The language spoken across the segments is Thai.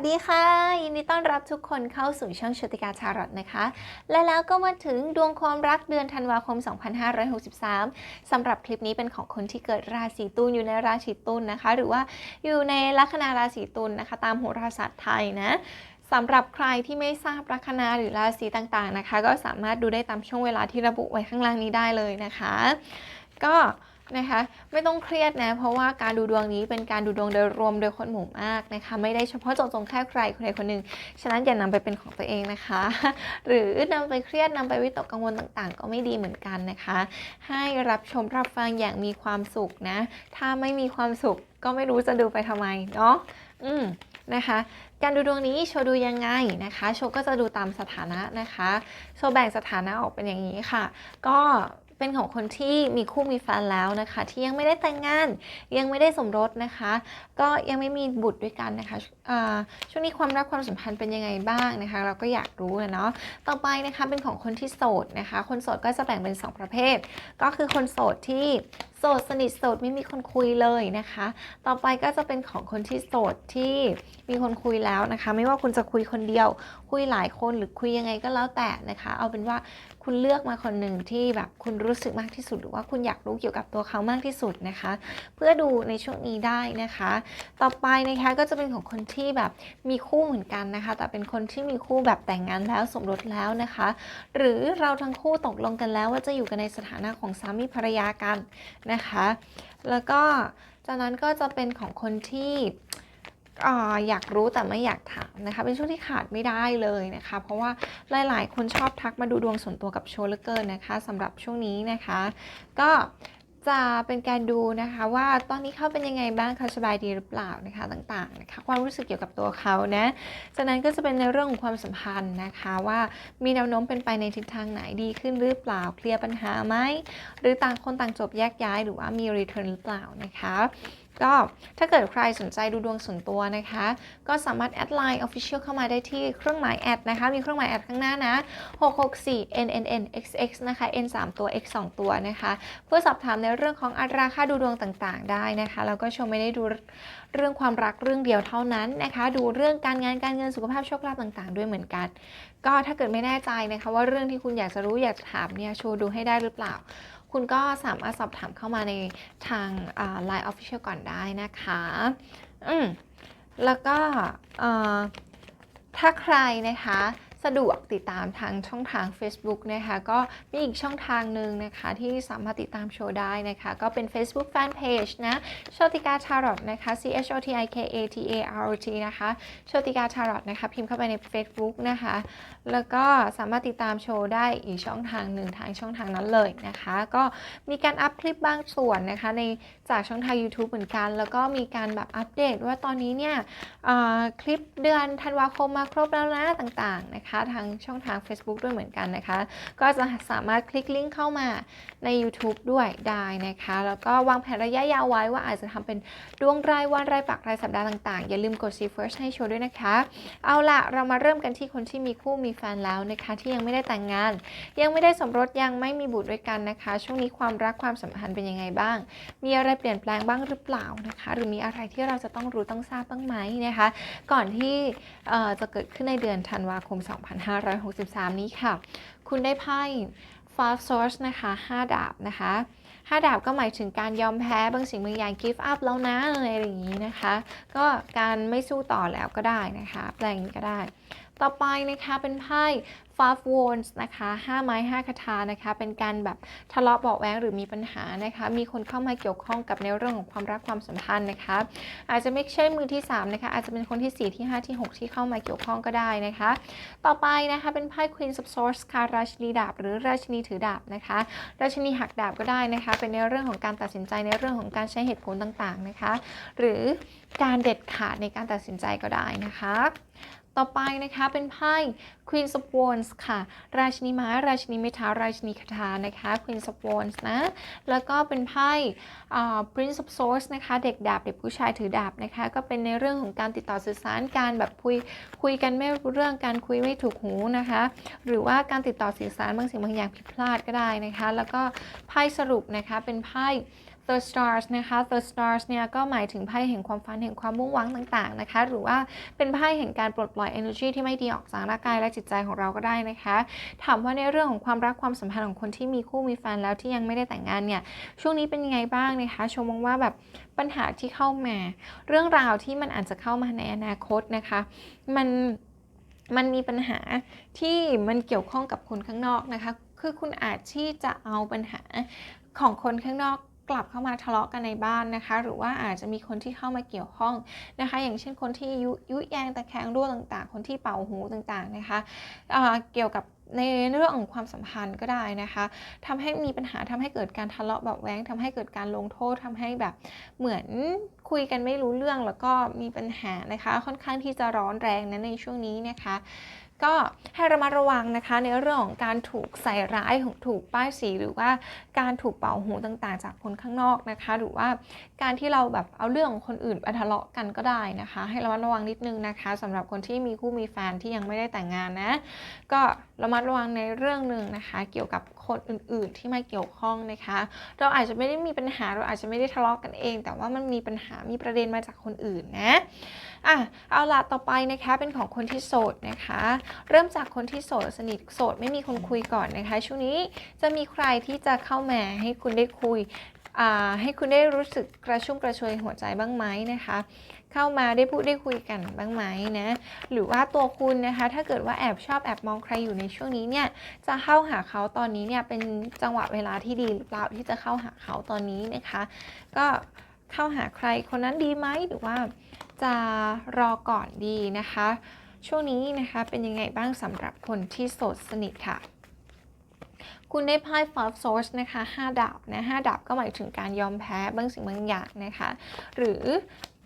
สวัสดีค่ะ ยินดีต้อนรับทุกคนเข้าสู่ช่องชติกาชารอตนะคะ และแล้วก็มาถึงดวงความรักเดือนธันวาคม 2563สำหรับคลิปนี้เป็นของคนที่เกิดราศีตุลอยู่ในราศีตุลนะคะ หรือว่าอยู่ในลัคนาราศีตุลนะคะ ตามโหราศาสตร์ไทยนะสำหรับใครที่ไม่ทราบลัคนาหรือราศีต่างๆนะคะ ก็สามารถดูได้ตามช่วงเวลาที่ระบุไว้ข้างล่างนี้ได้เลยนะคะ ก็ นะคะ ไม่ต้องเครียดนะ เพราะว่าการดูดวงนี้เป็นการดูดวงโดยรวมโดยคนหมู่มากนะคะ ไม่ได้เฉพาะเจาะจงแค่ใครคนใดคนหนึ่ง ฉะนั้นอย่านำไปเป็นของตัวเองนะคะ หรือนำไปเครียดนำไปวิตกกังวลต่างๆ ก็ไม่ดีเหมือนกันนะคะ ให้รับชมรับฟังอย่างมีความสุขนะ ถ้าไม่มีความสุขก็ไม่รู้จะดูไปทำไมเนาะ อืมนะคะการดูดวงนี้โชว์ดูยังไงนะคะ โชว์ก็จะดูตามสถานะนะคะ โชว์แบ่งสถานะออกเป็นอย่างนี้ค่ะ ก็ เป็นของคนที่มีคู่มีแฟนแล้วนะคะ ที่ยังไม่ได้แต่งงาน ยังไม่ได้สมรสนะคะ ก็ยังไม่มีบุตรด้วยกันนะคะ ช่วงนี้ความรักความสัมพันธ์เป็นยังไงบ้างนะคะ เราก็อยากรู้เนาะต่อไปนะคะเป็นของคนที่โสดนะคะ คนโสดก็จะแบ่งเป็น 2 ประเภท ก็คือคนโสดที่โสดสนิทโสดไม่มีคนคุยเลยนะคะ ต่อไปก็จะเป็นของคนที่โสดที่มีคนคุยแล้วนะคะ ไม่ว่าคุณจะคุยคนเดียว คุยหลายคนหรือคุยยังไงก็แล้วแต่นะคะ เอาเป็นว่าคุณเลือกมาคนหนึ่งที่แบบคุณรู้สึกมากที่สุด หรือว่าคุณอยากรู้เกี่ยวกับตัวเขามากที่สุดนะคะ เพื่อดูในช่วงนี้ได้นะคะ ต่อไปนะคะก็จะเป็นของคนที่ที่แบบมีคู่เหมือนกันนะคะ แต่เป็นคนที่มีคู่แบบแต่งงานแล้วสมรสแล้วนะคะ หรือเราทั้งคู่ตกลงกันแล้วว่าจะอยู่กันในสถานะของสามีภรรยากันนะคะ แล้วก็จากนั้นก็จะเป็นของคนที่อ่าอยากรู้แต่ไม่อยากถามนะคะ เป็นช่วงที่ขาดไม่ได้เลยนะคะ เพราะว่าหลาย ๆ คนชอบทักมาดูดวงส่วนตัวกับโชว์เหลือเกินนะคะสำหรับช่วงนี้นะคะ ก็ จะเป็นการดูนะคะว่าตอนนี้เขาเป็นยังไงบ้างเขาสบายดีหรือเปล่านะคะต่างๆนะคะความรู้สึกเกี่ยวกับตัวเขานะจากนั้นก็จะเป็นในเรื่องของความสัมพันธ์นะคะว่ามีแนวโน้มเป็นไปในทิศทางไหนดีขึ้นหรือเปล่าเคลียร์ปัญหาไหมหรือต่างคนต่างจบแยกย้าย หรือว่ามีรีเทิร์นหรือเปล่านะคะ ก็ถ้าเกิดใครสนใจดูดวงส่วนตัวนะคะ ก็สามารถแอดไลน์ Official เข้ามาได้ที่เครื่องหมายแอดนะคะ มีเครื่องหมายแอดข้างหน้านะ 664 NNN XX นะคะ N 3ตัว X 2ตัวนะคะ เพื่อสอบถามในเรื่องของอัตราค่าดูดวงต่างๆ ได้นะคะ แล้วก็ชมไม่ได้ดูเรื่องความรักเรื่องเดียวเท่านั้นนะคะ ดูเรื่องการงานการเงินสุขภาพโชคลาภต่างๆ ด้วยเหมือนกัน ก็ถ้าเกิดไม่แน่ใจนะคะว่าเรื่องที่คุณอยากจะรู้อยากจะถามเนี่ยโชว์ดูให้ได้หรือเปล่า คุณก็สามารถสอบถามเข้ามาในทาง Line Official ก่อนได้นะคะ อืมแล้วก็ถ้าใครนะคะ สะดวกติดตามทางช่องทาง Facebook นะคะก็มีอีกช่องทางหนึ่งนะคะที่สามารถติดตามโชว์ได้นะคะ ก็เป็น Facebook Fanpage นะโชติกาชารอตนะคะ C H O T I K A T A R O T นะคะโชติกาชารอตนะคะพิมพ์เข้าไปใน Facebook นะคะ แล้วก็สามารถติดตามโชว์ได้อีกช่องทางหนึ่งทางช่องทางนั้นเลยนะคะ ก็มีการอัพคลิปบางส่วนนะคะในจากช่องทาง YouTube เหมือนกัน แล้วก็มีการแบบอัปเดตว่าตอนนี้เนี่ยคลิปเดือนธันวาคมมาครบแล้วนะต่างๆนะคะคะ ทางช่องทาง Facebook ด้วยเหมือนกันนะคะ ก็จะสามารถคลิกลิงก์เข้ามาใน YouTube ด้วยได้นะคะ แล้วก็วางแผนระยะยาวไว้ว่าอาจจะทำเป็นดวงรายวันรายปักรายสัปดาห์ต่างๆ อย่าลืมกด see first ให้โชว์ด้วยนะคะ เอาล่ะเรามาเริ่มกันที่คนที่มีคู่มีแฟนแล้วนะคะ ที่ยังไม่ได้แต่งงาน ยังไม่ได้สมรสยังไม่มีบุตรด้วยกันนะคะ ช่วงนี้ความรักความสัมพันธ์เป็นยังไงบ้าง มีอะไรเปลี่ยนแปลงบ้างหรือเปล่านะคะ หรือมีอะไรที่เราจะต้องรู้ต้องทราบบ้างไหมนะคะ ก่อนที่จะเกิดขึ้นในเดือนธันวาคม2563 นี้ค่ะ คุณได้ไพ่ Five Swords นะคะ 5 ดาบนะคะ5ดาบก็หมายถึงการยอมแพ้บางสิ่งบางอย่าง give up แล้วนะอะไรอย่างนี้นะคะ ก็การไม่สู้ต่อแล้วก็ได้นะคะ แปลงอย่างนี้ก็ได้ ต่อไปนะคะเป็นไพ่ five wands นะคะ5ไม้5คาถานะคะเป็นการแบบทะเลาะเบาะแว้งหรือมีปัญหานะคะมีคนเข้ามาเกี่ยวข้องกับในเรื่องของความรักความสัมพันธ์นะคะอาจจะไม่ใช่มือที่3นะคะอาจจะเป็นคนที่ 4 ที่ 5 ที่ 6 ที่เข้ามาเกี่ยวข้องก็ได้นะคะ ต่อไปนะคะเป็นไพ่ Queen of Swords ค่ะราชินีดาบหรือราชินีถือดาบนะคะราชินีหักดาบก็ได้นะคะเป็นในเรื่องของการตัดสินใจในเรื่องของการใช้เหตุผลต่างๆนะคะ หรือการเด็ดขาดในการตัดสินใจก็ได้นะคะ ต่อไปนะคะเป็นไพ่ Queen of Wands ค่ะ ราชินีไม้ราชินีไม้เท้าราชินีคาถานะคะ Queen of Wands นะ แล้วก็เป็นไพ่ Prince of Swords นะคะ เด็กดาบเด็กผู้ชายถือดาบนะคะ ก็เป็นในเรื่องของการติดต่อสื่อสารการแบบคุยคุยกันไม่รู้เรื่องการคุยไม่ถูกหูนะคะ หรือว่าการติดต่อสื่อสารบางสิ่งบางอย่างผิดพลาดก็ได้นะคะ แล้วก็ไพ่สรุปนะคะเป็นไพ่ The Stars นะคะ The Stars เนี่ยก็หมายถึงไพ่แห่งความฝันแห่งความมุ่งหวังต่างๆนะคะ หรือว่าเป็นไพ่แห่งการปลดปล่อย energy ที่ไม่ดีออกจากร่างกายและจิตใจของเราก็ได้นะคะ ถามว่าในเรื่องของความรักความสัมพันธ์ของคนที่มีคู่มีแฟนแล้วที่ยังไม่ได้แต่งงานเนี่ย ช่วงนี้เป็นยังไงบ้างนะคะ ชมมองว่าแบบปัญหาที่เข้ามา เรื่องราวที่มันอาจจะเข้ามาในอนาคตนะคะ มันมันมีปัญหาที่มันเกี่ยวข้องกับคนข้างนอกนะคะ คือคุณอาจที่จะเอาปัญหาของคนข้างนอก กลับเข้ามาทะเลาะกันในบ้านนะคะ หรือว่าอาจจะมีคนที่เข้ามาเกี่ยวข้องนะคะ อย่างเช่นคนที่ยุยุแยงตะแคงรั่วต่าง ๆ คนที่เป่าหูต่างๆนะคะเเกี่ยวกับในเรื่องของความสัมพันธ์ก็ได้นะคะทำให้มีปัญหาทำให้เกิดการทะเลาะเบาะแว้งทำให้เกิดการลงโทษทำให้แบบเหมือนคุยกันไม่รู้เรื่องแล้วก็มีปัญหานะคะ ค่อนข้างที่จะร้อนแรงนะในช่วงนี้นะคะ ก็ให้ระมัดระวังนะคะในเรื่องของการถูกใส่ร้ายของถูกป้ายสีหรือว่าการถูกเป่าหูต่างๆ จากคนข้างนอกนะคะ หรือว่าการที่เราแบบเอาเรื่องของคนอื่นไปทะเลาะกันก็ได้นะคะ ให้ระมัดระวังนิดนึงนะคะสำหรับคนที่มีคู่มีแฟนที่ยังไม่ได้แต่งงานนะ ก็ระมัดระวังในเรื่องหนึ่งนะคะ เกี่ยวกับ คนอื่น ๆ ที่มาเกี่ยวข้องนะคะ เราอาจจะไม่ได้มีปัญหาเราอาจจะไม่ได้ทะเลาะกันเอง แต่ว่ามันมีปัญหามีประเด็นมาจากคนอื่นนะอะเอาละต่อไปนะคะเป็นของคนที่โสดนะคะ เริ่มจากคนที่โสดสนิทโสดไม่มีคนคุยก่อนนะคะ ช่วงนี้จะมีใครที่จะเข้ามาให้คุณได้คุยให้คุณได้รู้สึกกระชุ่มกระชวยหัวใจบ้างไหมนะคะ เข้ามาได้พูดได้คุยกันบ้างไหมนะ หรือว่าตัวคุณนะคะ ถ้าเกิดว่าแอบชอบแอบมองใครอยู่ในช่วงนี้เนี่ย จะเข้าหาเขาตอนนี้เนี่ยเป็นจังหวะเวลาที่ดีหรือเปล่าที่จะเข้าหาเขาตอนนี้นะคะ ก็เข้าหาใครคนนั้นดีไหมหรือว่าจะรอก่อนดีนะคะ ช่วงนี้นะคะเป็นยังไงบ้างสำหรับคนที่โสดสนิทค่ะ คุณได้ไพ่ five source นะคะ 5 ดาบนะ5ดาบก็หมายถึงการยอมแพ้บางสิ่งบางอย่างนะคะ หรือ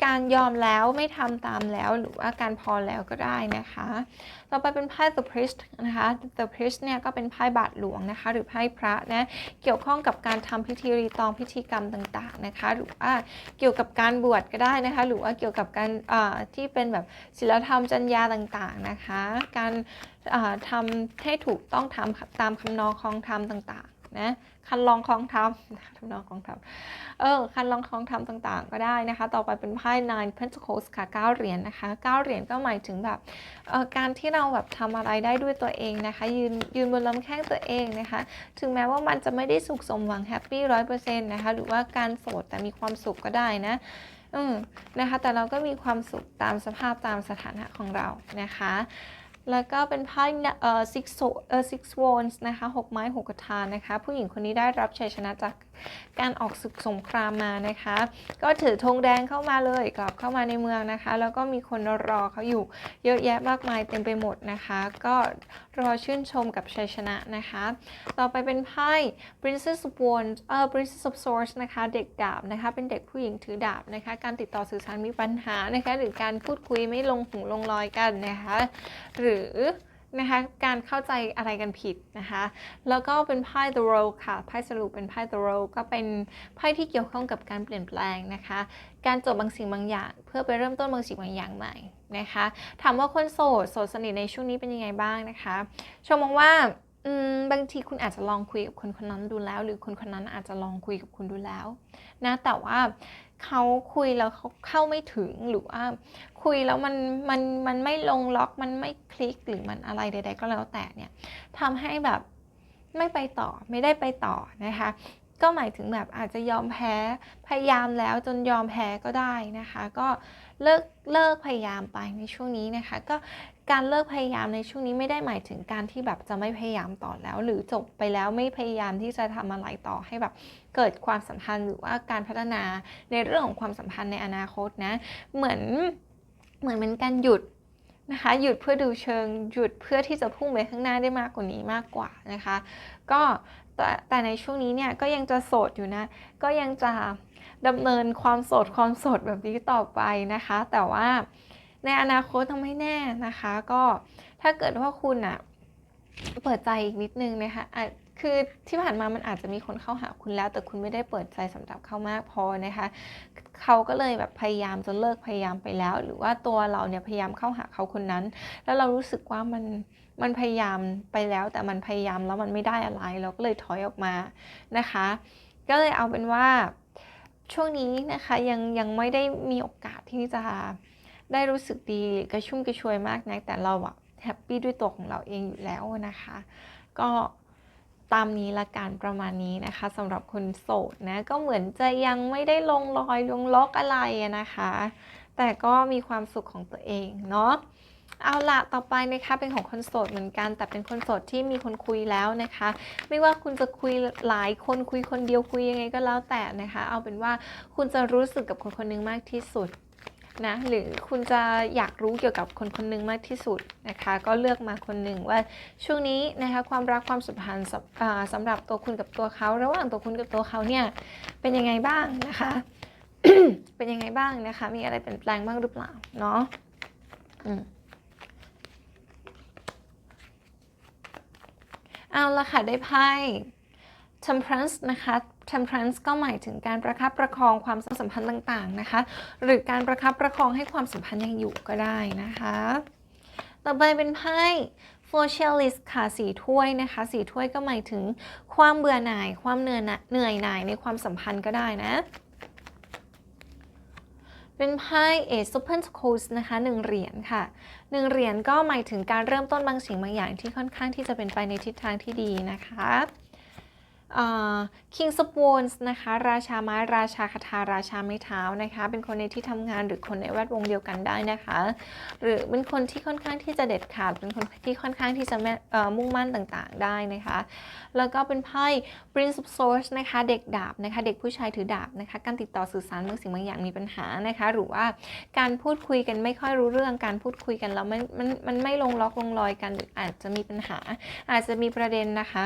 การยอมแล้วไม่ทำตามแล้วหรือว่าการพอแล้วก็ได้นะคะ ต่อไปเป็นไพ่ the priest นะคะ the priest เนี่ยก็เป็นไพ่บาทหลวงนะคะ หรือไพ่พระนะเกี่ยวข้องกับการทำพิธีรีตองพิธีกรรมต่างๆนะคะ หรือว่าเกี่ยวกับการบวชก็ได้นะคะ หรือว่าเกี่ยวกับการที่เป็นแบบศีลธรรมจัญญาต่างๆนะคะ การ ทำให้ถูกต้องทำตามคำนองคองธรรมต่างๆนะคันลองคลองทำทำนองคลองทำเออคันลองคลองทำต่างๆ ก็ได้นะคะ ต่อไปเป็นไพ่ nine pentacles ค่ะ9เหรียญนนะคะ9เหรียญก็หมายถึงแบบการที่เราแบบทำอะไรได้ด้วยตัวเองนะคะ ยืนยืนบนลำแข้งตัวเองนะคะ ถึงแม้ว่ามันจะไม่ได้สุขสมหวังแฮปปี้ร้อยเปอร์เซ็นต์นะคะ หรือว่าการโสดแต่มีความสุขก็ได้นะอืมนะคะ แต่เราก็มีความสุขตามสภาพตามสถานะของเรานะคะ แล้วก็เป็นไพ่เอ่อ six เอ่อ six wands นะคะหกไม้หกกระทานนะคะ ผู้หญิงคนนี้ได้รับชัยชนะจากการออกศึกสงครามมานะคะ ก็ถือธงแดงเข้ามาเลยกลับเข้ามาในเมืองนะคะ แล้วก็มีคนรอเขาอยู่เยอะแยะมากมายเต็มไปหมดนะคะ ก็รอชื่นชมกับชัยชนะนะคะ ต่อไปเป็นไพ่ princess of wands เอ่อ princess of swords นะคะ เด็กดาบนะคะ เป็นเด็กผู้หญิงถือดาบนะคะ การติดต่อสื่อสารมีปัญหานะคะ หรือการพูดคุยไม่ลงหูลงรอยกันนะคะ หรือ นะคะการเข้าใจอะไรกันผิดนะคะ แล้วก็เป็นไพ่ the roll ค่ะไพ่สรุปเป็นไพ่ the roll ก็เป็นไพ่ที่เกี่ยวข้องกับการเปลี่ยนแปลงนะคะ การจบบางสิ่งบางอย่าง เพื่อไปเริ่มต้นบางสิ่งบางอย่างใหม่นะคะ ถามว่าคนโสดโสดสนิทในช่วงนี้เป็นยังไงบ้างนะคะชมมองว่าบางทีคุณอาจจะลองคุยกับคนคนนั้นดูแล้ว หรือคนคนนั้นอาจจะลองคุยกับคุณดูแล้วนะแต่ว่า เขาคุยแล้วเขาเข้าไม่ถึงหรือว่าคุยแล้วมันมันมันไม่ลงล็อกมันไม่คลิกหรือมันอะไรใด ๆ ก็แล้วแต่เนี่ยทำให้แบบไม่ไปต่อไม่ได้ไปต่อนะคะ ก็หมายถึงแบบอาจจะยอมแพ้พยายามแล้วจนยอมแพ้ก็ได้นะคะ ก็ เลิกเลิกพยายามไปในช่วงนี้นะคะ ก็การเลิกพยายามในช่วงนี้ไม่ได้หมายถึงการที่แบบจะไม่พยายามต่อแล้ว หรือจบไปแล้วไม่พยายามที่จะทำอะไรต่อให้แบบเกิดความสัมพันธ์หรือว่าการพัฒนาในเรื่องของความสัมพันธ์ในอนาคตนะ เหมือนเหมือนเป็นการหยุดนะคะหยุดเพื่อดูเชิงหยุดเพื่อที่จะพุ่งไปข้างหน้าได้มากกว่านี้มากกว่านะคะ ก็ แต่แต่ในช่วงนี้เนี่ยก็ยังจะโสดอยู่นะ ก็ยังจะดำเนินความโสดความโสดแบบนี้ต่อไปนะคะ แต่ว่าในอนาคตทำให้แน่นะคะ ก็ถ้าเกิดว่าคุณอะเปิดใจอีกนิดนึงนะคะคือที่ผ่านมามันอาจจะมีคนเข้าหาคุณแล้ว แต่คุณไม่ได้เปิดใจสำหรับเขามากพอนะคะเขาก็เลยแบบพยายามจะเลิกพยายามไปแล้ว หรือว่าตัวเราเนี่ยพยายามเข้าหาเขาคนนั้น แล้วเรารู้สึกว่ามัน มันพยายามไปแล้วแต่มันพยายามแล้วมันไม่ได้อะไร เราก็เลยถอยออกมานะคะ ก็เลยเอาเป็นว่าช่วงนี้นะคะยังยังไม่ได้มีโอกาสที่จะได้รู้สึกดีกระชุ่มกระชวยมากนะแต่เราอะแฮปปี้ด้วยตัวของเราเองอยู่แล้วนะคะ ก็ตามนี้ละกันประมาณนี้นะคะสำหรับคนโสดนะก็เหมือนจะยังไม่ได้ลงรอยลงล็อกอะไรนะคะ แต่ก็มีความสุขของตัวเองเนาะ เอาละต่อไปนะคะเป็นของคนโสดเหมือนกัน แต่เป็นคนโสดที่มีคนคุยแล้วนะคะ ไม่ว่าคุณจะคุยหลายคนคุยคนเดียวคุยยังไงก็แล้วแต่นะคะ เอาเป็นว่าคุณจะรู้สึกกับคนคนหนึงมากที่สุดนะหรือคุณจะอยากรู้เกี่ยวกับคนคนหนึงมากที่สุดนะคะ ก็เลือกมาคนหนึ่งว่าช่วงนี้นะคะความรักความสัมพันธ์สำอ่าสำหรับตัวคุณกับตัวเขา ระหว่างตัวคุณกับตัวเขาเนี่ยเป็นยังไงบ้างนะคะ เป็นยังไงบ้างนะคะ มีอะไรเปลี่ยนแปลงบ้างหรือเปล่าเนาะอืม เอาละค่ะ ได้ไพ่ temperance นะคะ temperance ก็หมายถึงการประคับประคองความสัมพันธ์ต่างๆนะคะ หรือการประคับประคองให้ความสัมพันธ์ยังอยู่ก็ได้นะคะ ต่อไปเป็นไพ่ four chalice ค่ะสีถ้วยนะคะสีถ้วยก็หมายถึงความเบื่อหน่าย ความเหนื่นเหนื่อยหน่ายในความสัมพันธ์ก็ได้นะ เป็นไพ่ Ace of Pentacles นะคะหนึ่งเหรียญค่ะหนึ่งเหรียญก็หมายถึงการเริ่มต้นบางสิ่งบางอย่างที่ค่อนข้างที่จะเป็นไปในทิศทางที่ดีนะคะ อ่า King of Wands นะคะ ราชาไม้ราชาคาถาราชาไม้เท้านะคะ เป็นคนในที่ทำงานหรือคนในแวดวงเดียวกันได้นะคะ หรือเป็นคนที่ค่อนข้างที่จะเด็ดขาด เป็นคนที่ค่อนข้างที่จะม,มุ่งมั่นต่างๆได้นะคะ แล้วก็เป็นไพ่ Prince of Swords นะคะ เด็กดาบนะคะ เด็กผู้ชายถือดาบนะคะ การติดต่อสื่อสารบางสิ่งบางอย่างมีปัญหานะคะ หรือว่าการพูดคุยกันไม่ค่อยรู้เรื่องการพูดคุยกันแล้วมันมันมันไม่ลงล็อกลงรอยกันหรืออาจจะมีปัญหา อาจจะมีประเด็นนะคะ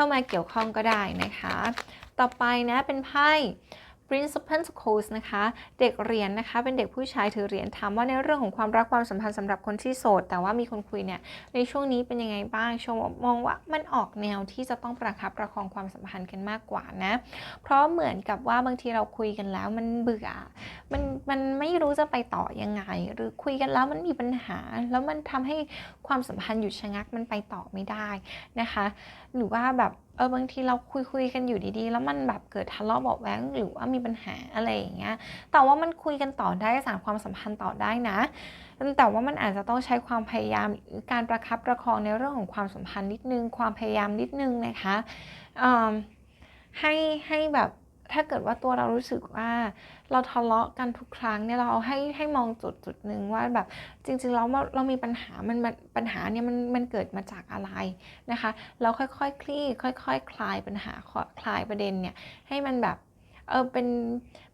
เข้ามาเกี่ยวข้องก็ได้นะคะ ต่อไปนะเป็นไพ่ Prince of Pentacles นะคะ เด็กเรียญนะคะ เป็นเด็กผู้ชายถือเหรียญถามว่าในเรื่องของความรักความสัมพันธ์สำหรับคนที่โสด แต่ว่ามีคนคุยเนี่ย ในช่วงนี้เป็นยังไงบ้างชมมองว่ามันออกแนวที่จะต้องประคับประคองความสัมพันธ์กันมากกว่านะ เพราะเหมือนกับว่าบางทีเราคุยกันแล้วมันเบื่อ มันมันไม่รู้จะไปต่อยังไง หรือคุยกันแล้วมันมีปัญหา แล้วมันทำให้ความสัมพันธ์หยุดชะงักมันไปต่อไม่ได้นะคะ หรือว่าแบบ เออบางทีเราคุยคุยกันอยู่ดีๆ แล้วมันแบบเกิดทะเลาะเบาะแว้งหรือว่ามีปัญหาอะไรอย่างเงี้ย แต่ว่ามันคุยกันต่อได้สานความสัมพันธ์ต่อได้นะ แต่ว่ามันอาจจะต้องใช้ความพยายามการประคับประคองในเรื่องของความสัมพันธ์นิดนึง ความพยายามนิดนึงนะคะให้ให้แบบ ถ้าเกิดว่าตัวเรารู้สึกว่าเราทะเลาะกันทุกครั้งเนี่ยเราให้ให้มองจุดจุดหนึ่งว่าแบบจริงๆแล้วเราเรามีปัญหามันปัญหาเนี่ยมันมันเกิดมาจากอะไรนะคะเราค่อยๆคคลี่ค่อยๆคคลายปัญหาคลายประเด็นเนี่ยให้มันแบบเออเป็น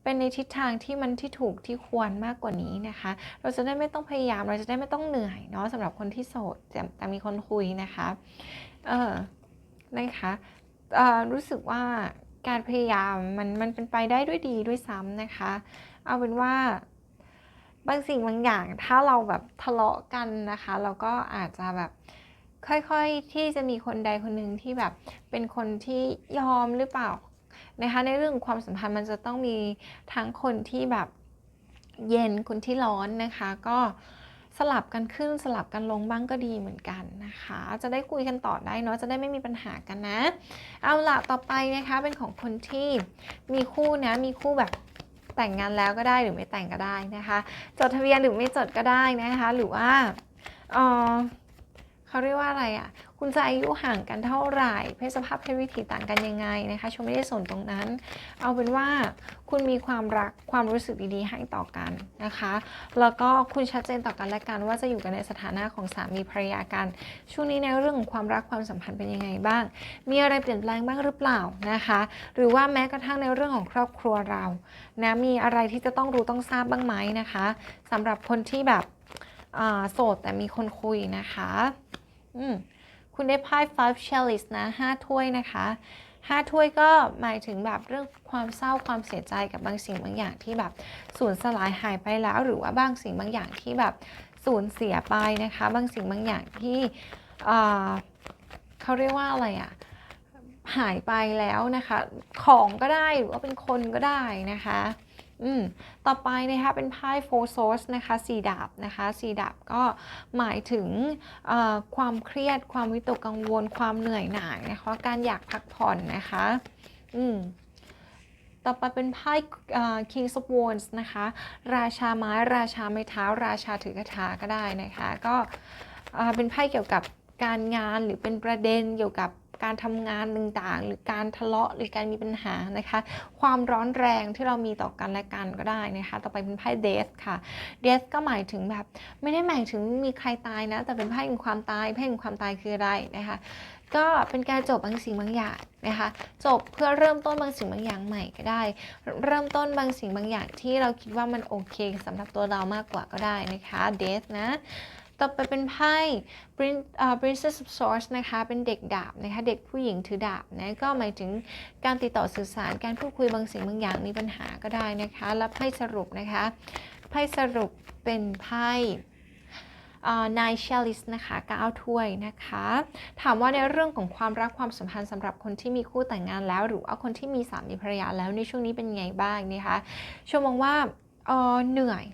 เป็นในทิศทางที่มันที่ถูกที่ควรมากกว่านี้นะคะ เราจะได้ไม่ต้องพยายามเราจะได้ไม่ต้องเหนื่อยเนาะสำหรับคนที่โสดแต่แต่มีคนคุยนะคะเออนะคะรู้สึกว่า การพยายามมันมันเป็นไปได้ด้วยดีด้วยซ้ำนะคะ เอาเป็นว่าบางสิ่งบางอย่างถ้าเราแบบทะเลาะกันนะคะ เราก็อาจจะแบบค่อยๆที่จะมีคนใดคนหนึ่งที่แบบเป็นคนที่ยอมหรือเปล่านะคะ ในเรื่องความสัมพันธ์มันจะต้องมีทั้งคนที่แบบเย็นคนที่ร้อนนะคะ ก็ สลับกันขึ้นสลับกันลงบ้างก็ดีเหมือนกันนะคะ จะได้คุยกันต่อได้เนาะจะได้ไม่มีปัญหากันนะ เอาละต่อไปนะคะเป็นของคนที่มีคู่นะมีคู่แบบแต่งงานแล้วก็ได้หรือไม่แต่งก็ได้นะคะ จดทะเบียนหรือไม่จดก็ได้นะคะ หรือว่าเออ เขาเรียกว่าอะไรอะ คุณจะอายุห่างกันเท่าไหร่ เพศสภาพเพศวิถีต่างกันยังไงนะคะชมไม่ได้สนตรงนั้น เอาเป็นว่าคุณมีความรักความรู้สึกดีๆ ให้ต่อกันนะคะ แล้วก็คุณชัดเจนต่อกันและกันว่าจะอยู่กันในสถานะของสามีภรรยากัน ช่วงนี้ในเรื่องของความรักความสัมพันธ์เป็นยังไงบ้าง มีอะไรเปลี่ยนแปลงบ้างหรือเปล่านะคะ หรือว่าแม้กระทั่งในเรื่องของครอบครัวเรานะมีอะไรที่จะต้องรู้ต้องทราบบ้างไหมนะคะสำหรับคนที่แบบโสดแต่มีคนคุยนะคะ อืมคุณได้ไพ่ five chalice นะห้าถ้วยนะคะห้าถ้วยก็หมายถึงแบบเรื่องความเศร้าความเสียใจกับบางสิ่งบางอย่างที่แบบสูญสลายหายไปแล้ว หรือว่าบางสิ่งบางอย่างที่แบบสูญเสียไปนะคะ บางสิ่งบางอย่างที่เขาเรียกว่าอะไรอะ่ะ หายไปแล้วนะคะ ของก็ได้หรือว่าเป็นคนก็ได้นะคะอืมต่อไปนะคะเป็นไพ่โฟโซสนะคะสีดาบนะคะสีดาบก็หมายถึงความเครียดความวิตกกังวลความเหนื่อยหน่ายนะคะการอยากพักผ่อนนะคะอืมต่อไปเป็นไพ่ King of Wands นะคะ ราชาไม้ราชาไม้เท้า ราชาถือกระถาก็ได้นะคะ ก็เป็นไพ่เกี่ยวกับการงานหรือเป็นประเด็นเกี่ยวกับ การทำงานต่างๆ หรือการทะเลาะหรือการมีปัญหานะคะ ความร้อนแรงที่เรามีต่อกันและกันก็ได้นะคะ ต่อไปเป็นไพ่เดสค่ะเดสก็หมายถึงแบบ ไม่ได้หมายถึงมีใครตายนะ แต่เป็นไพ่แห่งความตายไพ่แห่งความตายคืออะไรนะคะก็เป็นการจบบางสิ่งบางอย่างนะคะ จบเพื่อเริ่มต้นบางสิ่งบางอย่างใหม่ก็ได้ เริ่มต้นบางสิ่งบางอย่างที่เราคิดว่ามันโอเคสำหรับตัวเรามากกว่าก็ได้นะคะเดสนะ ต่อไปเป็นไพ่ princess of Swords นะคะ เป็นเด็กดาบนะคะ เด็กผู้หญิงถือดาบนะ ก็หมายถึงการติดต่อสื่อสาร การพูดคุยบางสิ่งบางอย่างมีปัญหาก็ได้นะคะ แล้วไพ่สรุปนะคะ ไพ่สรุปเป็นไพ่นายเชลิสนะคะ9ถ้วยนะคะ ถามว่าในเรื่องของความรักความสัมพันธ์สำหรับคนที่มีคู่แต่งงานแล้ว หรือว่าคนที่มีสามีภรรยาแล้วในช่วงนี้เป็นไงบ้างนะคะชมมองว่าเออเหนื่อย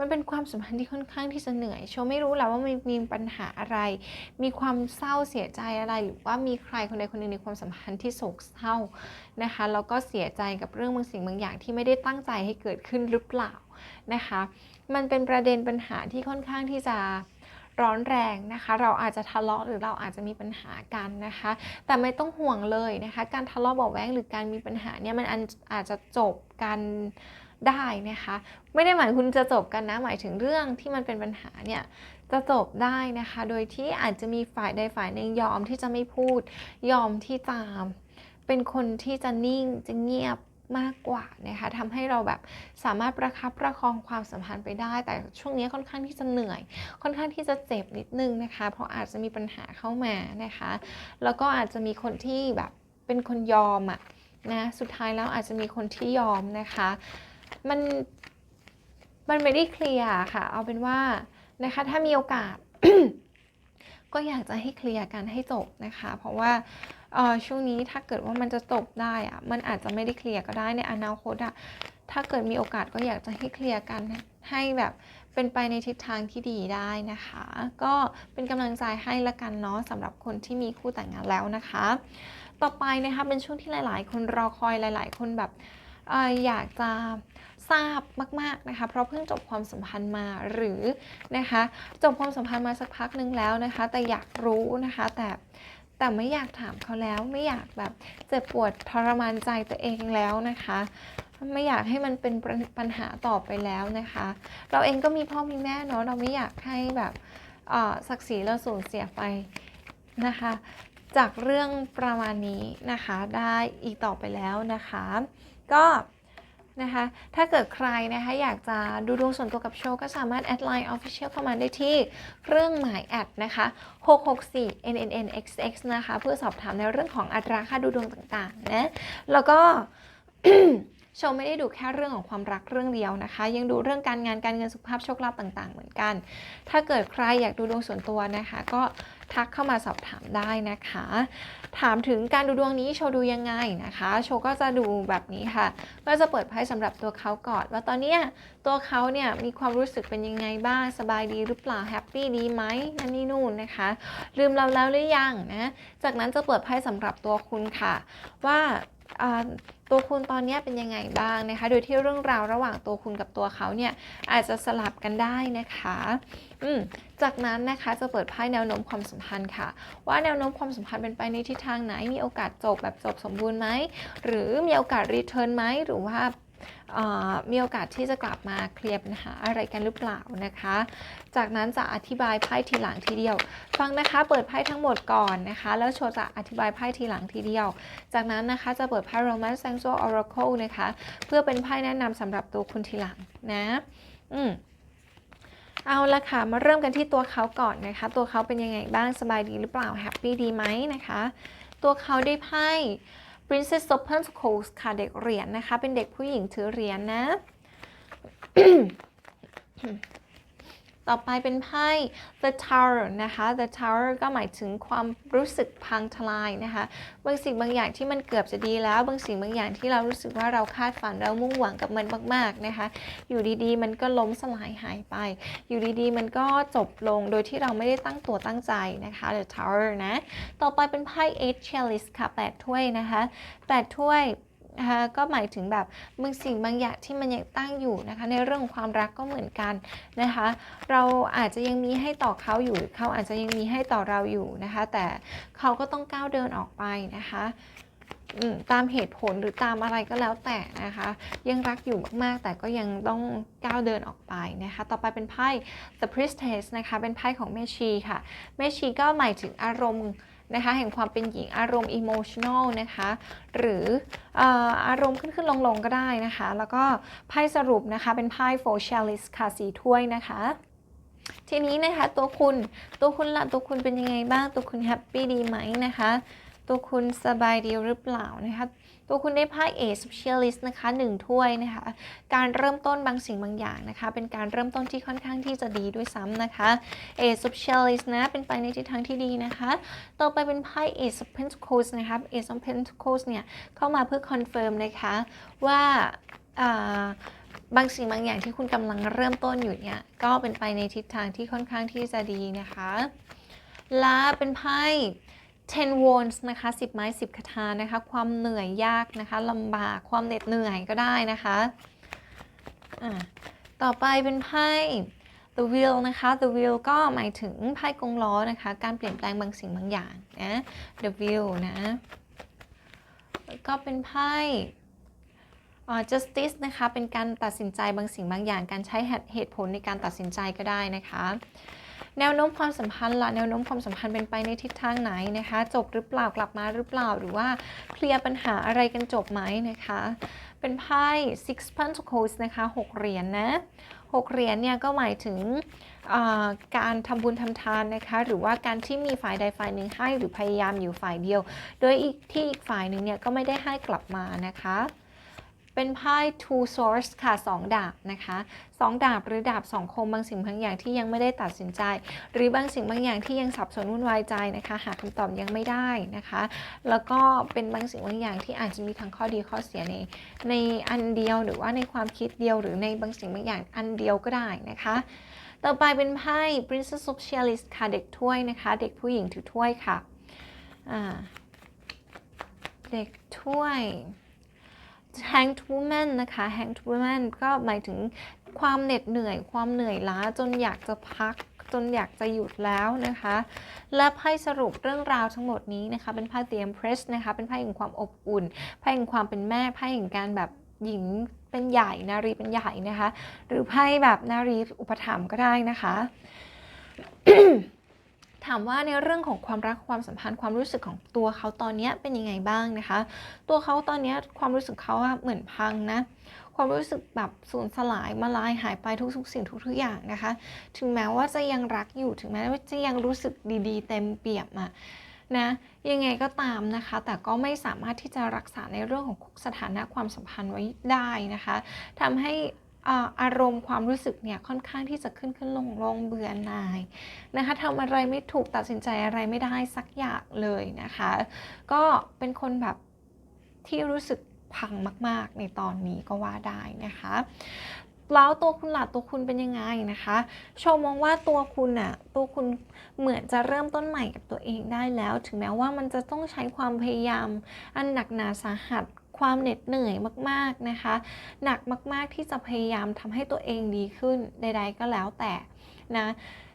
มันเป็นความสัมพันธ์ที่ค่อนข้างที่จะเหนื่อยโชไม่รู้แหล้วว่ามันมีปัญหาอะไร มีความเศร้าเสียใจอะไร หรือว่ามีใครคนใดคนหนึ่งในความสัมพันธ์ที่โศกเศร้านะคะแล้วก็เสียใจกับเรื่องบางสิ่งบางอย่างที่ไม่ได้ตั้งใจให้เกิดขึ้นหรือเปล่านะคะ มันเป็นประเด็นปัญหาที่ค่อนข้างที่จะร้อนแรงนะคะ เราอาจจะทะเลาะหรือเราอาจจะมีปัญหากันนะคะ แต่ไม่ต้องห่วงเลยนะคะ การทะเลาะเบาะแว้งหรือการมีปัญหาเนี่ยมันอาจจะจบกัน ได้นะคะ ไม่ได้หมายคุณจะจบกันนะ หมายถึงเรื่องที่มันเป็นปัญหาเนี่ยจะจบได้นะคะ โดยที่อาจจะมีฝ่ายใดฝ่ายหนึ่งยอมที่จะไม่พูด ยอมที่จะเป็นคนที่จะนิ่งจะเงียบมากกว่านะคะทำให้เราแบบสามารถประคับประคองความสัมพันธ์ไปได้ แต่ช่วงนี้ค่อนข้างที่จะเหนื่อย ค่อนข้างที่จะเจ็บนิดนึงนะคะ เพราะอาจจะมีปัญหาเข้ามานะคะ แล้วก็อาจจะมีคนที่แบบเป็นคนยอมอะนะ สุดท้ายแล้วอาจจะมีคนที่ยอมนะคะ มันมันไม่ได้เคลียร์ค่ะ เอาเป็นว่านะคะถ้ามีโอกาส ก็อยากจะให้เคลียร์กันให้จบนะคะ เพราะว่าช่วงนี้ถ้าเกิดว่ามันจะจบได้อะมันอาจจะไม่ได้เคลียร์ก็ได้ในอนาคตอะถ้าเกิดมีโอกาสก็อยากจะให้เคลียร์กันให้แบบเป็นไปในทิศทางที่ดีได้นะคะ ก็เป็นกำลังใจให้ละกันเนาะสำหรับคนที่มีคู่แต่งงานแล้วนะคะ ต่อไปนะคะเป็นช่วงที่หลาย ๆ คนรอคอยหลาย ๆ คนแบบ อยากจะทราบมาก ๆนะคะ เพราะเพิ่งจบความสัมพันธ์มาหรือนะคะ จบความสัมพันธ์มาสักพักหนึ่งแล้วนะคะ แต่อยากรู้นะคะ แต่แต่ไม่อยากถามเขาแล้ว ไม่อยากแบบเจ็บปวดทรมานใจตัวเองแล้วนะคะ ไม่อยากให้มันเป็นปัญหาต่อไปแล้วนะคะ เราเองก็มีพ่อมีแม่เนาะเราไม่อยากให้แบบศักดิ์ศรีเราสูญเสียไปนะคะ จากเรื่องประมาณนี้นะคะ ได้อีกต่อไปแล้วนะคะ ก็นะคะถ้าเกิดใครนะคะอยากจะดูดวงส่วนตัวกับโชว์ก็สามารถแอดไลน์ออฟฟิเชียลเข้ามาได้ที่เครื่องหมายแอดนะคะ664 NNNXX นะคะ เพื่อสอบถามในเรื่องของอัตราค่าดูดวงต่างๆนะแล้วก็ ชว์ไม่ได้ดูแค่เรื่องของความรักเรื่องเดียวนะคะ ยังดูเรื่องการงานการเงินสุขภาพโชคลาภต่างๆ เหมือนกัน ถ้าเกิดใครอยากดูดวงส่วนตัวนะคะ ก็ทักเข้ามาสอบถามได้นะคะ ถามถึงการดูดวงนี้โชว์ดูยังไงนะคะ โชว์ก็จะดูแบบนี้ค่ะ ก็จะเปิดไพ่สำหรับตัวเขาก่อน ว่าตอนเนี้ยตัวเขาเนี่ยมีความรู้สึกเป็นยังไงบ้างสบายดีหรือเปล่าแฮปปี้ดีไหมนั่นนี่นู่นนะคะ ลืมเราแล้วหรือยังนะ จากนั้นจะเปิดไพ่สำหรับตัวคุณค่ะ ว่าอ่า ตัวคุณตอนนี้เป็นยังไงบ้างนะคะ โดยที่เรื่องราวระหว่างตัวคุณกับตัวเขาเนี่ยอาจจะสลับกันได้นะคะอืมจากนั้นนะคะจะเปิดไพ่แนวโน้มความสัมพันธ์ค่ะ ว่าแนวโน้มความสัมพันธ์เป็นไปในทิศทางไหนมีโอกาสจบแบบจบสมบูรณ์ไหมหรือมีโอกาสรีเทิร์นไหมหรือว่า มีโอกาสที่จะกลับมาเคลียร์ปัญหาอะไรกันหรือเปล่านะคะ จากนั้นจะอธิบายไพ่ทีหลังทีเดียว ฟังนะคะเปิดไพ่ทั้งหมดก่อนนะคะ แล้วโชว์จะอธิบายไพ่ทีหลังทีเดียว จากนั้นนะคะจะเปิดไพ่ Romance Sensual Oracle นะคะ เพื่อเป็นไพ่แนะนำสำหรับตัวคุณทีหลังนะ อืมเอาละค่ะ มาเริ่มกันที่ตัวเขาก่อนนะคะ ตัวเขาเป็นยังไงบ้างสบายดีหรือเปล่าแฮปปี้ดีไหมนะคะ ตัวเขาได้ไพ่ Princess of Pentacles ค่ะเด็กเหรียญนะคะ เป็นเด็กผู้หญิงถือเหรียญนะ ต่อไปเป็นไพ่ The Tower นะคะ The Tower ก็หมายถึงความรู้สึกพังทลายนะคะ บางสิ่งบางอย่างที่มันเกือบจะดีแล้ว บางสิ่งบางอย่างที่เรารู้สึกว่าเราคาดฝันเรามุ่งหวังกับมันมาก ๆนะคะ อยู่ดีๆ มันก็ล้มสลายหายไป อยู่ดีๆ มันก็จบลงโดยที่เราไม่ได้ตั้งตัวตั้งใจนะคะ The Tower นะ ต่อไปเป็นไพ่ Eight Chalice ค่ะ 8 ถ้วยนะคะ 8 ถ้วย นะคะก็หมายถึงแบบบางสิ่งบางอย่างที่มันยังตั้งอยู่นะคะ ในเรื่องของความรักก็เหมือนกันนะคะ เราอาจจะยังมีให้ต่อเขาอยู่เขาอาจจะยังมีให้ต่อเราอยู่นะคะ แต่เขาก็ต้องก้าวเดินออกไปนะคะตามเหตุผลหรือตามอะไรก็แล้วแต่นะคะ ยังรักอยู่มากๆ แต่ก็ยังต้องก้าวเดินออกไปนะคะ ต่อไปเป็นไพ่ The Priestess นะคะ เป็นไพ่ของแม่ชีค่ะแม่ชีก็หมายถึงอารมณ์ นะคะแห่งความเป็นหญิงอารมณ์ emotional นะคะหรืออารมณ์ขึ้นขึ้นลงลงๆก็ได้นะคะ แล้วก็ไพ่สรุปนะคะเป็นไพ่ Four Chalice ค่ะสีถ้วยนะคะทีนี้นะคะตัวคุณตัวคุณละตัวคุณเป็นยังไงบ้าง ตัวคุณแฮปปี้ดีไหมนะคะ ตัวคุณสบายดีหรือเปล่านะคะ ตัวคุณได้ไพ่ A Specialist นะคะหนึ่งถ้วยนะคะ การเริ่มต้นบางสิ่งบางอย่างนะคะ เป็นการเริ่มต้นที่ค่อนข้างที่จะดีด้วยซ้ำนะคะ A Specialist นะ เป็นไปในทิศทางที่ดีนะคะ ต่อไปเป็นไพ่ Ace of Pentacles นะคะ Ace of Pentacles เนี่ย เข้ามาเพื่อคอนเฟิร์มนะคะว่าอ่าบางสิ่งบางอย่างที่คุณกำลังเริ่มต้นอยู่เนี่ย ก็เป็นไปในทิศทางที่ค่อนข้างที่จะดีนะคะ และเป็นไพ่ 10 wands นะคะ 10 ไม้ 10 คาถานะคะ ความเหนื่อยยากนะคะลำบากความเหน็ดเหนื่อยก็ได้นะคะอ่าต่อไปเป็นไพ่ the wheel นะคะ the wheel ก็หมายถึงไพ่กงล้อนะคะ การเปลี่ยนแปลงบางสิ่งบางอย่างนะ the wheel นะก็เป็นไพ่อ justice นะคะ เป็นการตัดสินใจบางสิ่งบางอย่าง การใช้เหตุผลในการตัดสินใจก็ได้นะคะ แนวโน้มความสัมพันธ์ละแนวโน้มความสัมพันธ์เป็นไปในทิศทางไหนนะคะ จบหรือเปล่ากลับมาหรือเปล่าหรือว่าเคลียร์ปัญหาอะไรกันจบไหมนะคะ เป็นไพ่ six pentacles นะคะหกเหรียญนนะหกเหรียญเนี่ยก็หมายถึงการทำบุญทำทานนะคะ หรือว่าการที่มีฝ่ายใดฝ่ายหนึ่งให้หรือพยายามอยู่ฝ่ายเดียว โดยที่อีกฝ่ายหนึ่งเนี่ยก็ไม่ได้ให้กลับมานะคะ เป็นไพ่ two swords ค่ะสองดาบนะคะสองดาบหรือดาบสองคมบางสิ่งบางอย่างที่ยังไม่ได้ตัดสินใจ หรือบางสิ่งบางอย่างที่ยังสับสนวุ่นวายใจนะคะ หาคำตอบยังไม่ได้นะคะ แล้วก็เป็นบางสิ่งบางอย่างที่อาจจะมีทั้งข้อดีข้อเสียในในอันเดียวหรือว่าในความคิดเดียวหรือในบางสิ่งบางอย่างอันเดียวก็ได้นะคะต่อไปเป็นไพ่ Princess of Chalice ค่ะ เด็กถ้วยนะคะ เด็กผู้หญิงถือถ้วยค่ะ เด็กถ้วย hanged woman นะคะ hanged woman ก็หมายถึงความเหน็ดเหนื่อย ความเหนื่อยล้าจนอยากจะพักจนอยากจะหยุดแล้วนะคะ และไพ่สรุปเรื่องราวทั้งหมดนี้นะคะ เป็นไพ่ The Empress นะคะ เป็นไพ่แห่งความอบอุ่น ไพ่แห่งความเป็นแม่ ไพ่แห่งการแบบหญิงเป็นใหญ่นารีเป็นใหญ่นะคะ หรือไพ่แบบนารีอุปถัมภ์ก็ได้นะคะ ถามว่าในเรื่องของความรักความสัมพันธ์ความรู้สึกของตัวเขาตอนนี้เป็นยังไงบ้างนะคะ ตัวเขาตอนนี้ความรู้สึกเขาเหมือนพังนะความรู้สึกแบบสูญสลายมาลายหายไปทุกๆสิ่งทุกๆอย่างนะคะ ถึงแม้ว่าจะยังรักอยู่ถึงแม้ว่าจะยังรู้สึกดีๆ เต็มเปี่ยมอะนะยังไงก็ตามนะคะ แต่ก็ไม่สามารถที่จะรักษาในเรื่องของสถานะความสัมพันธ์ไว้ได้นะคะทำให้ อารมณ์ความรู้สึกเนี่ยค่อนข้างที่จะขึ้นขึ้นลงลงเบื่อหน่ายนะคะทำอะไรไม่ถูกตัดสินใจอะไรไม่ได้สักอย่างเลยนะคะ ก็เป็นคนแบบที่รู้สึกพังมาก ๆ ในตอนนี้ก็ว่าได้นะคะแล้วตัวคุณหล่ะตัวคุณเป็นยังไงนะคะชว์มองว่าตัวคุณอะตัวคุณเหมือนจะเริ่มต้นใหม่กับตัวเองได้แล้ว ถึงแม้ว่ามันจะต้องใช้ความพยายามอันหนักหนาสาหัส ความเหน็ดเหนื่อยมากๆนะคะ หนักมากๆที่จะพยายามทำให้ตัวเองดีขึ้นใด ๆ ก็แล้วแต่นะ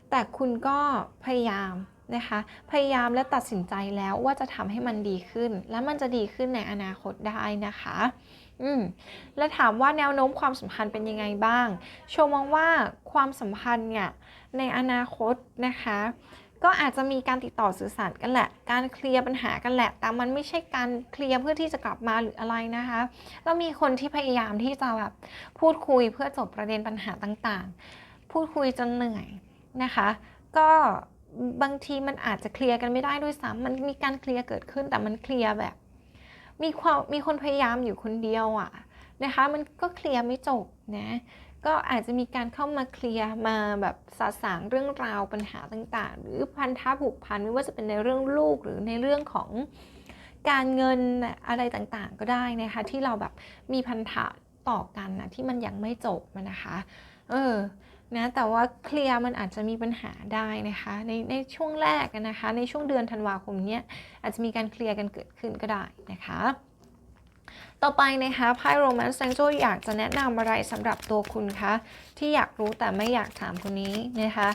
แต่คุณก็พยายามนะคะ พยายามและตัดสินใจแล้วว่าจะทำให้มันดีขึ้น และมันจะดีขึ้นในอนาคตได้นะคะอืมและถามว่าแนวโน้มความสัมพันธ์เป็นยังไงบ้าง โชว์มองว่าความสัมพันธ์เนี่ยในอนาคตนะคะ ก็อาจจะมีการติดต่อสื่อสารกันแหละ การเคลียร์ปัญหากันแหละ แต่มันไม่ใช่การเคลียร์เพื่อที่จะกลับมาหรืออะไรนะคะ แล้วมีคนที่พยายามที่จะแบบพูดคุยเพื่อจบประเด็นปัญหาต่างๆ พูดคุยจนเหนื่อยนะคะ ก็บางทีมันอาจจะเคลียร์กันไม่ได้ด้วยซ้ำมันมีการเคลียร์เกิดขึ้นแต่มันเคลียร์แบบ มีความมีคนพยายามอยู่คนเดียวอะนะคะ มันก็เคลียร์ไม่จบนะ ก็อาจจะมีการเข้ามาเคลียร์มาแบบสาสางเรื่องราวปัญหาต่างๆ หรือพันธะผูกพันไม่ว่าจะเป็นในเรื่องลูกหรือในเรื่องของการเงินอะไรต่างๆ ก็ได้นะคะ ที่เราแบบมีพันธะต่อกันนะที่มันยังไม่จบอะนะคะเออนะแต่ว่าเคลียร์มันอาจจะมีปัญหาได้นะคะในในช่วงแรกนะคะ ในช่วงเดือนธันวาคมเนี้ยอาจจะมีการเคลียร์กันเกิดขึ้นก็ได้นะคะ ต่อไปนะคะไพ่ Romance Angel อยากจะแนะนำอะไรสำหรับตัวคุณคะ ที่อยากรู้แต่ไม่อยากถามคนนี้นะคะ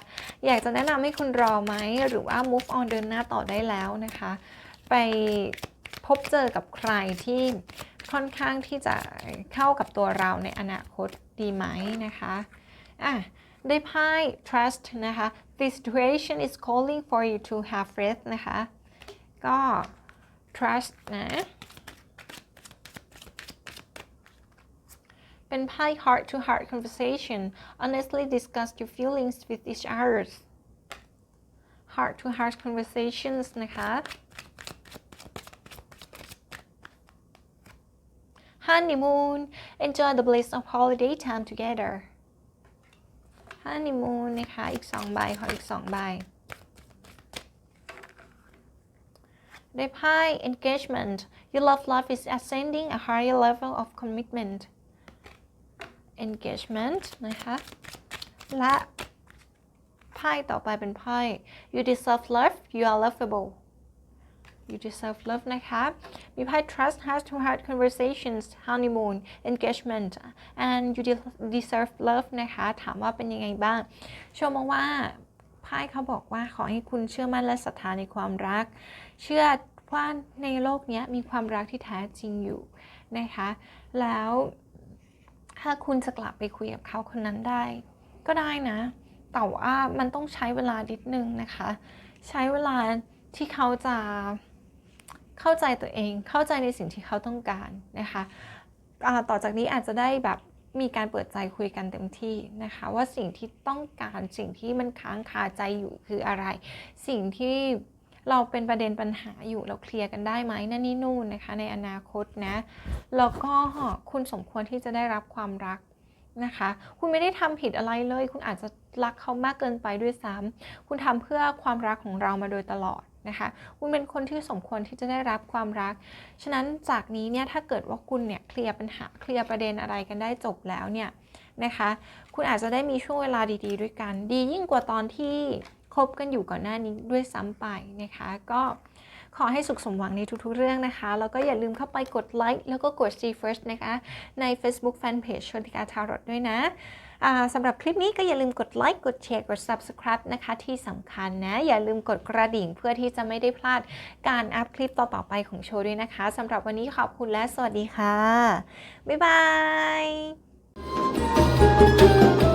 อยากจะแนะนำให้คุณรอไหม หรือว่า move on เดินหน้าต่อได้แล้วนะคะ ไปพบเจอกับใครที่ค่อนข้างที่จะเข้ากับตัวเราในอนาคตดีไหมนะคะอะได้ไพ่ trust นะคะ the situation is calling for you to have faith นะคะ ก็ trust นะ เป็นไพ่ heart to heart conversation honestly discuss your feelings with each other heart to heart conversations นะคะ honeymoon enjoy the bliss of holiday time together honeymoon นะคะ อีก 2 ใบ ขออีก 2 ใบ ได้ไพ่ engagement your love life is ascending a higher level of commitment Engagement นะคะ และไพ่ต่อไปเป็นไพ่ you deserve love you are lovable you deserve love นะคะ มีไพ่ trust heart to heart conversations honeymoon engagement and you de- deserve love นะคะ ถามว่าเป็นยังไงบ้างชมว่าไพ่เขาบอกว่าขอให้คุณเชื่อมั่นและศรัทธาในความรัก เชื่อว่าในโลกนี้มีความรักที่แท้จริงอยู่นะคะ แล้ว ถ้าคุณจะกลับไปคุยกับเขาคนนั้นได้ ก็ได้นะ แต่ว่ามันต้องใช้เวลานิดนึงนะคะ ใช้เวลาที่เขาจะเข้าใจตัวเอง เข้าใจในสิ่งที่เขาต้องการนะคะต่อจากนี้อาจจะได้แบบมีการเปิดใจคุยกันเต็มที่นะคะ ว่าสิ่งที่ต้องการสิ่งที่มันค้างคาใจอยู่คืออะไร สิ่งที่ เราเป็นประเด็นปัญหาอยู่เราเคลียร์กันได้ไหมนั่นนี่นู่นนะคะ ในอนาคตนะแล้วก็คุณสมควรที่จะได้รับความรักนะคะ คุณไม่ได้ทำผิดอะไรเลย คุณอาจจะรักเขามากเกินไปด้วยซ้ำคุณทำเพื่อความรักของเรามาโดยตลอดนะคะ คุณเป็นคนที่สมควรที่จะได้รับความรัก ฉะนั้นจากนี้เนี่ยถ้าเกิดว่าคุณเนี่ยเคลียร์ปัญหาเคลียร์ประเด็นอะไรกันได้จบแล้วเนี่ยนะคะ คุณอาจจะได้มีช่วงเวลาดี ๆ ด้วยกัน ดียิ่งกว่าตอนที่ คบกันอยู่ก่อนหน้านี้ด้วยซ้ำไปนะคะ ก็ขอให้สุขสมหวังในทุกๆเรื่องนะคะ แล้วก็อย่าลืมเข้าไปกดไลค์แล้วก็กด See First นะคะ ใน Facebook Fanpage ชนติกาทารอดด้วยนะสำหรับคลิปนี้ก็อย่าลืมกดไลค์กดแชร์กด Subscribe นะคะ ที่สำคัญนะ อย่าลืมกดกระดิ่งเพื่อที่จะไม่ได้พลาดการอัพคลิปต่อๆไปของโชว์ด้วยนะคะสำหรับวันนี้ขอบคุณและสวัสดีค่ะ บ๊ายบาย